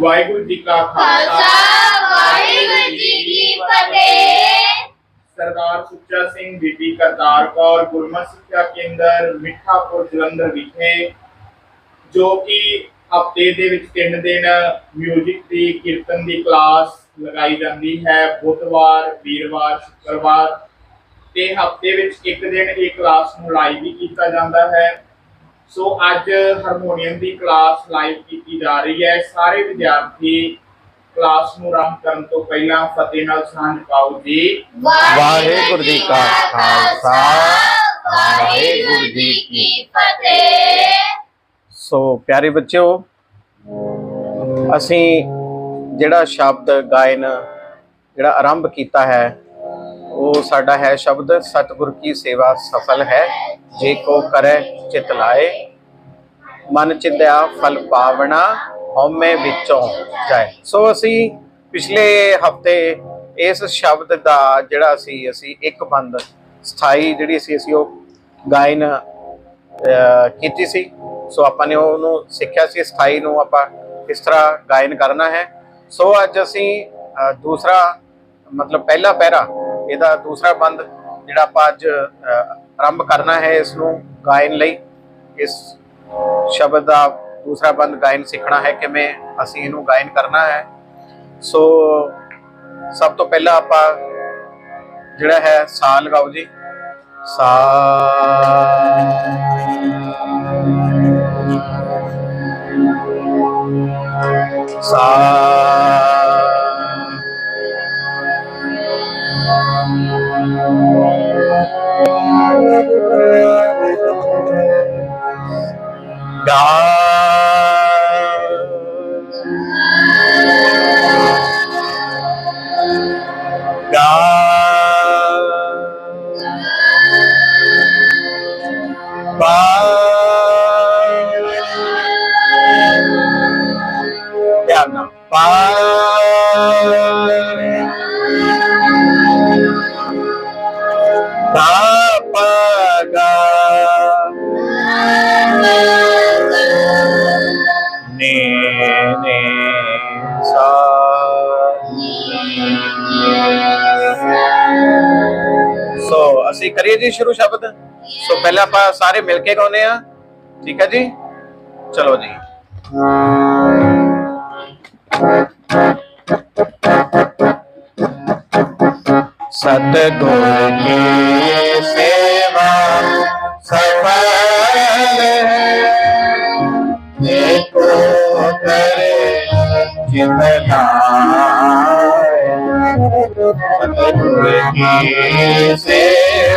ਵਾਹਿਗੁਰੂ ਜੀ ਕਾ ਖਾਲਸਾ। ਵਾਹਿਗੁਰੂ ਜੀ ਕੀ ਫਤਿਹ। ਸਰਦਾਰ ਸੁੱਚਾ ਸਿੰਘ ਬੀਬੀ ਕਰਤਾਰ ਕੌਰ ਗੁਰਮਤਿ ਸਿੱਖਿਆ ਕੇਂਦਰ ਮਿੱਠਾਪੁਰ ਜਲੰਧਰ ਵਿਖੇ ਜੋ ਕਿ ਹਫ਼ਤੇ ਦੇ ਵਿੱਚ ਤਿੰਨ ਦਿਨ 뮤직 ਦੀ ਕੀਰਤਨ ਦੀ ਕਲਾਸ ਲਗਾਈ ਜਾਂਦੀ ਹੈ। ਬੁੱਧਵਾਰ ਵੀਰਵਾਰ ਸ਼ੁੱਕਰਵਾਰ ਤੇ ਹਫ਼ਤੇ ਵਿੱਚ ਇੱਕ ਦਿਨ ਇਹ ਕਲਾਸ ਨੂੰ ਲਾਈਵ ਵੀ ਕੀਤਾ ਜਾਂਦਾ ਹੈ। ਸੋ ਅੱਜ ਹਾਰਮੋਨੀਅਮ ਦੀ ਕਲਾਸ ਲਾਈਵ ਕੀਤੀ ਜਾ ਰਹੀ ਹੈ। ਸਾਰੇ ਵਿਦਿਆਰਥੀ ਕਲਾਸ ਨੂੰ ਆਰੰਭ ਕਰਨ ਤੋਂ ਪਹਿਲਾਂ ਫਤਿਹ ਨਾਲ ਸਾਂਝ ਪਾਓ ਜੀ। ਵਾਹਿਗੁਰੂ ਜੀ ਕਾ ਖਾਲਸਾ ਵਾਹਿਗੁਰੂ ਜੀ ਕੀ ਫਤਿਹ। ਸੋ ਪਿਆਰੇ ਬੱਚਿਓ ਅਸੀਂ ਜਿਹੜਾ ਸ਼ਬਦ ਗਾਇਨ ਜਿਹੜਾ ਆਰੰਭ ਕੀਤਾ ਹੈ ਉਹ ਸਾਡਾ ਹੈ ਸ਼ਬਦ, ਸਤਿਗੁਰ ਕੀ ਸੇਵਾ ਸਫਲ ਹੈ, ਜੇ ਕੋ ਕਰੈ ਚਿਤ ਲਾਏ। ਮਨ ਚਿੰਦਿਆ ਫਲ ਪਾਵਣਾ, ਹਉਮੈ ਵਿੱਚੋਂ ਜਾਏ। ਸੋ ਅਸੀਂ ਪਿਛਲੇ ਹਫ਼ਤੇ ਇਸ ਸ਼ਬਦ ਦਾ ਜਿਹੜਾ ਸੀ, ਅਸੀਂ ਇੱਕ ਬੰਦ ਸਥਾਈ ਜਿਹੜੀ ਸੀ, ਅਸੀਂ ਉਹ ਗਾਇਨ ਕੀਤੀ ਸੀ। ਸੋ ਆਪਾਂ ਨੇ ਉਹਨੂੰ ਸਿੱਖਿਆ ਸੀ, ਸਥਾਈ ਨੂੰ ਆਪਾਂ ਕਿਸ ਤਰ੍ਹਾਂ ਗਾਇਨ ਕਰਨਾ ਹੈ। ਸੋ ਅੱਜ ਅਸੀਂ ਦੂਸਰਾ, ਮਤਲਬ ਪਹਿਲਾ ਪਹਿਰਾ ਇਹਦਾ ਦੂਸਰਾ ਬੰਦ ਜਿਹੜਾ ਆਪਾਂ ਅੱਜ ਆਰੰਭ ਕਰਨਾ ਹੈ ਇਸ ਨੂੰ ਗਾਇਨ ਲਈ। ਇਸ ਸ਼ਬਦ ਦਾ ਦੂਸਰਾ ਬੰਦ ਗਾਇਨ ਸਿੱਖਣਾ ਹੈ, ਕਿਵੇਂ ਅਸੀਂ ਇਹਨੂੰ ਗਾਇਨ ਕਰਨਾ ਹੈ। ਸੋ, ਸਭ ਤੋਂ ਪਹਿਲਾਂ ਆਪਾਂ ਜਿਹੜਾ ਹੈ ਸਾ ਲਗਾਓ ਜੀ। ਸਾ ਸਾ God. ਅਸੀਂ ਕਰੀਏ ਜੀ ਸ਼ੁਰੂ ਸ਼ਬਦ? ਸੋ ਪਹਿਲਾਂ ਆਪਾਂ ਸਾਰੇ ਮਿਲ ਕੇ ਗਾਉਂਦੇ ਆ ਠੀਕ ਹੈ ਜੀ? ਚਲੋ ਜੀ। ਸਤਿਗੁਰ ਕੀ ਸੇਵਾ ਸਫਲ ਹੈ। ਏਕੋ ਕਰੇ ਜਿਤ ਲਾਇ ਸਤਿਗੁਰ ਕੀ ਸੇਵਾ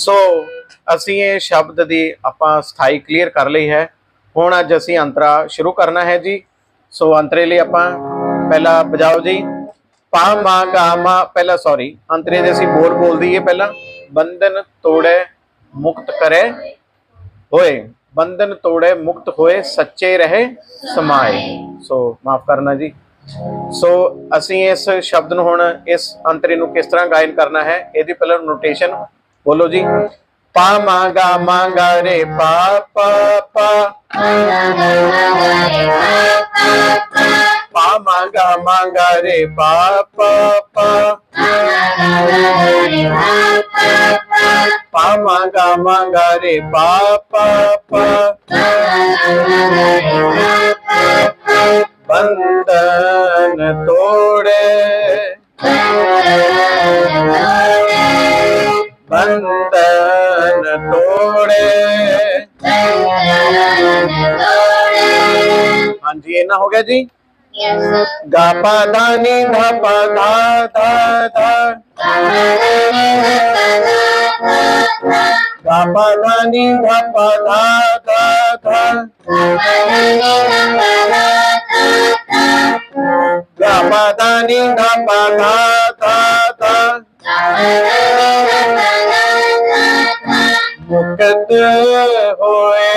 ਸੋ ਅਸੀਂ ਇਹ ਸ਼ਬਦ ਦੀ ਆਪਾਂ ਸਥਾਈ ਕਲੀਅਰ ਕਰ ਲਈ ਹੈ। ਹੁਣ ਅੱਜ ਅਸੀਂ ਅੰਤਰਾ ਸ਼ੁਰੂ ਕਰਨਾ ਹੈ ਜੀ। ਸੋ ਅੰਤਰੇ ਲਈ ਆਪਾਂ ਪਹਿਲਾਂ ਬਜਾਓ ਜੀ। ਪਾ, ਮਾ, ਗਾ, ਮਾ, ਪਹਿਲਾਂ ਸੌਰੀ ਅੰਤਰੇ ਦੇ ਅਸੀਂ ਬੋਲ ਬੋਲ ਦਈਏ ਪਹਿਲਾਂ। ਬੰਧਨ ਤੋੜੇ ਮੁਕਤ ਕਰੇ ਹੋਏ। ਬੰਧਨ ਤੋੜੇ ਮੁਕਤ ਹੋਏ ਸੱਚੇ ਰਹੇ ਸਮਾਏ। ਸੋ ਮਾਫ ਕਰਨਾ ਜੀ। ਸੋ ਅਸੀਂ ਇਸ ਸ਼ਬਦ ਨੂੰ ਹੁਣ ਇਸ ਅੰਤਰੇ ਨੂੰ ਕਿਸ ਤਰ੍ਹਾਂ ਗਾਇਨ ਕਰਨਾ ਹੈ, ਇਹਦੀ ਪਹਿਲਾਂ ਨੋਟੇਸ਼ਨ ਬੋਲੋ ਜੀ ਪਾ ਮਾ ਗਾ ਮਾ ਗਾ ਰੇ ਪਾ ਪਾ ਪਾ ਪਾ ਮਾ ਗਾ ਮਾ ਗਾ ਰੇ ਪਾ ਪਾ ਪਾ ਪਾ ਮਾ ਗਾ ਮਾ ਗਾ ਰੇ ਪਾ ਪਾ ਪਾ ਬੰਧਨ ਤੋੜੇ ਬੰਧਨ ਤੋੜੇ ਹਾਂਜੀ ਇਹਨਾਂ ਹੋ ਗਿਆ ਜੀ? ਗਾ ਪਾ ਦਾ ਨੀ ਧਾ ਪਾ ਧਾ ਧਾ ਧਾ। ਗਾ ਪਾ ਦਾ ਨੀ ਧਾ। ਮੁਕਤ ਹੋਏ।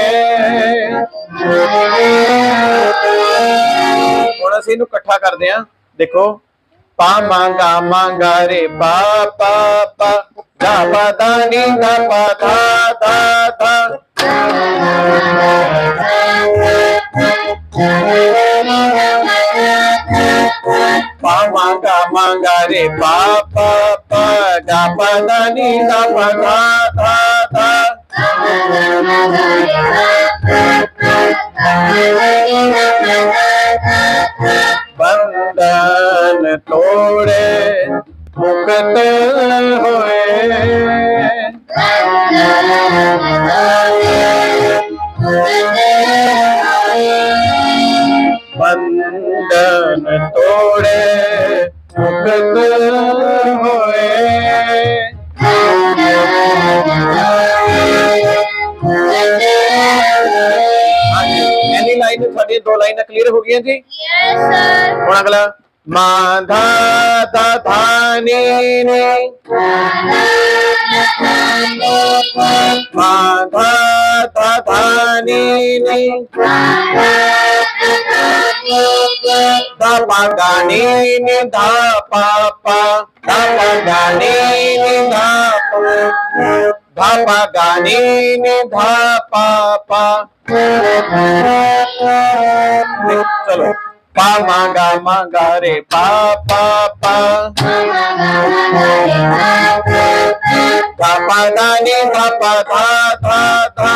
ਹੁਣ ਅਸੀਂ ਇਹਨੂੰ ਇਕੱਠਾ ਕਰਦੇ ਆਂ ਦੇਖੋ, ਪਾ ਮੰਗਾ ਮੰਗਾ ਰੇ ਪਾ ਪਾ ਪਾ। ਗਾ ਪਾ, ਦਾ, ਨੀ, ਦਾ, ਪਾ ਧਾ ਧਾ ਧਾ ਪਾ ਮੰਗਾ ਮੰਗਾ ਰੇ ਪਾ ਪਾ ਪਾ। ਗਾ ਪਾ, ਦਾ, ਨੀ, ਦਾ, ਪਾ ਧਾ ਧਾ ਧਾ ਬੰਧਨ ਤੋੜੇ ਮੁਕਤ ਲਾਈਨ ਸਾਡੀਆਂ ਦੋ ਲਾਈਨਾਂ ਕਲੀਅਰ ਹੋ ਗਈਆਂ ਜੀ ਹੁਣ ਅਗਲਾ ਮਾਂ ਧਾ ਧਾ ਧਾ ਨੀ ਨੀ ਮਾਂ ਧਾ ਧਾ ਧਾ ਨੀ ਨੀ ਧਾ ਪਾ ਗਾ ਨੀ ਨੀ ਧਾ ਪਾ ਪਾ ਧਾ ਪਾ ਗਾ ਨੀ ਨੀ ਧਾ ਪਾ ਧਾ ਪਾ ਗਾ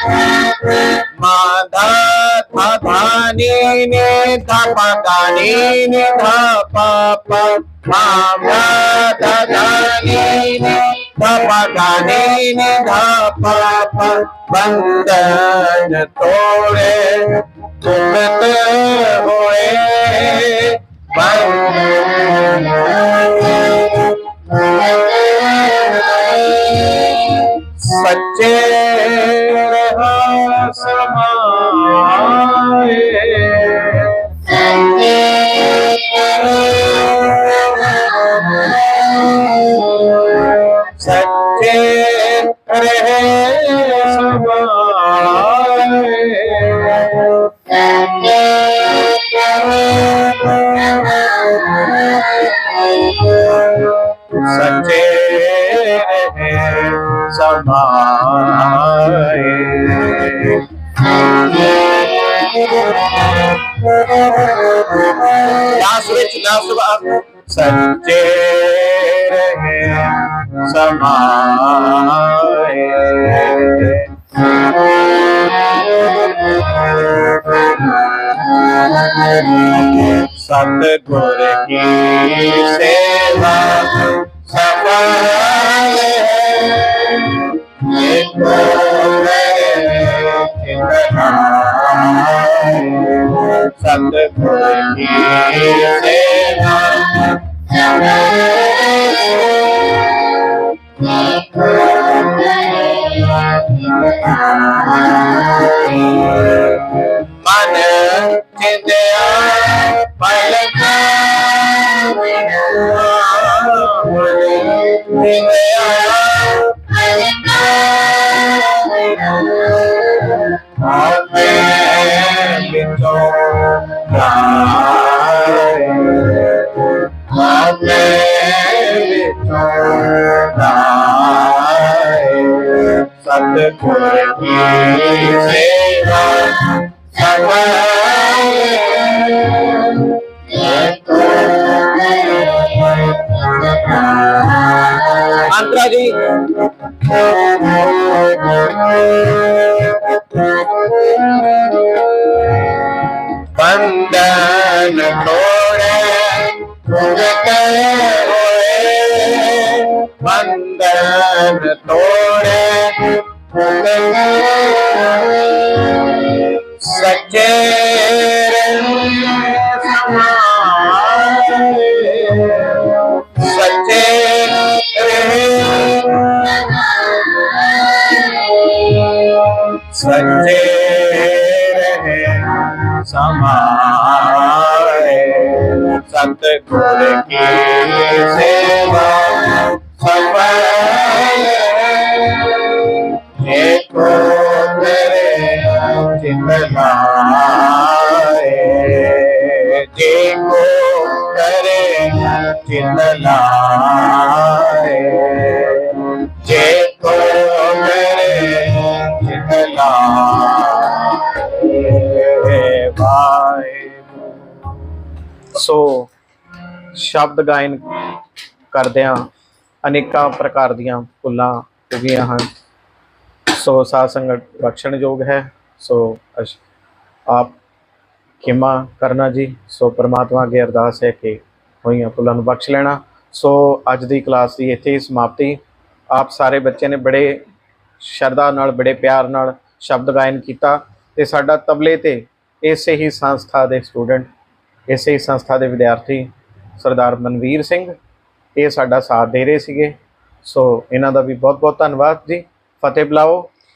ਨੀ ਧਾ ਨੀ ਨੀ ਧਾ ਪਾ ਗਾ ਨੀ ਨੀ ਧਾ ਪਾ ਪਾ ਸੱਚੇ ਰਹੇ। ਸਮਾਏ ਸੱਚੇ ਰਹੇ ਸਮਾਏ ਲਾਸ ਵਿੱਚ ਲਾਸ ਬਾਅਦ ਸੱਚੇ ਰਹੇ ਸਮਾਏ ਸਤਿਗੁਰ ਕੀ ਸੇਵਾ ਅੰਤਰਾ ਜੀ ਬੰਧਨ ਤੋੜੇ ਮੁਕਤ ਹੋਏ ਬੰਧਨ ਤੋੜੇ ਸੱਚੇ ਸਮਾਏ ਸੱਚੇ ਰਹੇ ਸੱਚੇ ਰਹੇ ਸਮਾਏ ਸੰਤ ਕੀ ਸੇਵਾ ਸਫਲ ਚਿਤ ਜੇ ਕੋ ਕਰੇ ਚਿਤ ਜੇ ਕੋ ਕਰੇ ਚਿਤ ਲਾਏ ਸੋ ਸ਼ਬਦ ਗਾਇਨ ਕਰਦਿਆਂ ਅਨੇਕਾਂ ਪ੍ਰਕਾਰ ਦੀਆਂ ਭੁੱਲਾਂ ਹੋ ਗਈਆਂ ਹਨ। ਸੋ ਸਾਧ ਸੰਗਤ ਬਖਸ਼ਣਯੋਗ ਹੈ। ਸੋ ਅਸ਼- ਆਪ ਖਿਮਾ ਕਰਨਾ ਜੀ। ਸੋ ਪ੍ਰਮਾਤਮਾ ਅੱਗੇ ਅਰਦਾਸ ਹੈ ਕਿ ਹੋਈਆਂ ਭੁੱਲਾਂ ਨੂੰ ਬਖਸ਼ ਲੈਣਾ। ਸੋ ਅੱਜ ਦੀ ਕਲਾਸ ਦੀ ਇੱਥੇ ਹੀ ਸਮਾਪਤੀ। ਆਪ ਸਾਰੇ ਬੱਚੇ ਨੇ ਬੜੇ ਸ਼ਰਧਾ ਨਾਲ, ਬੜੇ ਪਿਆਰ ਨਾਲ ਸ਼ਬਦ ਗਾਇਨ ਕੀਤਾ ਤੇ ਸਾਡਾ ਤਬਲੇ ਤੇ ਇਸੇ ਹੀ ਸੰਸਥਾ ਦੇ ਸਟੂਡੈਂਟ, ਇਸੇ ਹੀ ਸੰਸਥਾ ਦੇ ਵਿਦਿਆਰਥੀ ਸਰਦਾਰ ਮਨਵੀਰ ਸਿੰਘ, ਇਹ ਸਾਡਾ ਸਾਥ ਦੇ ਰਹੇ ਸੀਗੇ। ਸੋ ਇਹਨਾਂ ਦਾ ਵੀ ਬਹੁਤ ਬਹੁਤ ਧੰਨਵਾਦ ਜੀ। ਫਤਿਹ ਬੁਲਾਓ।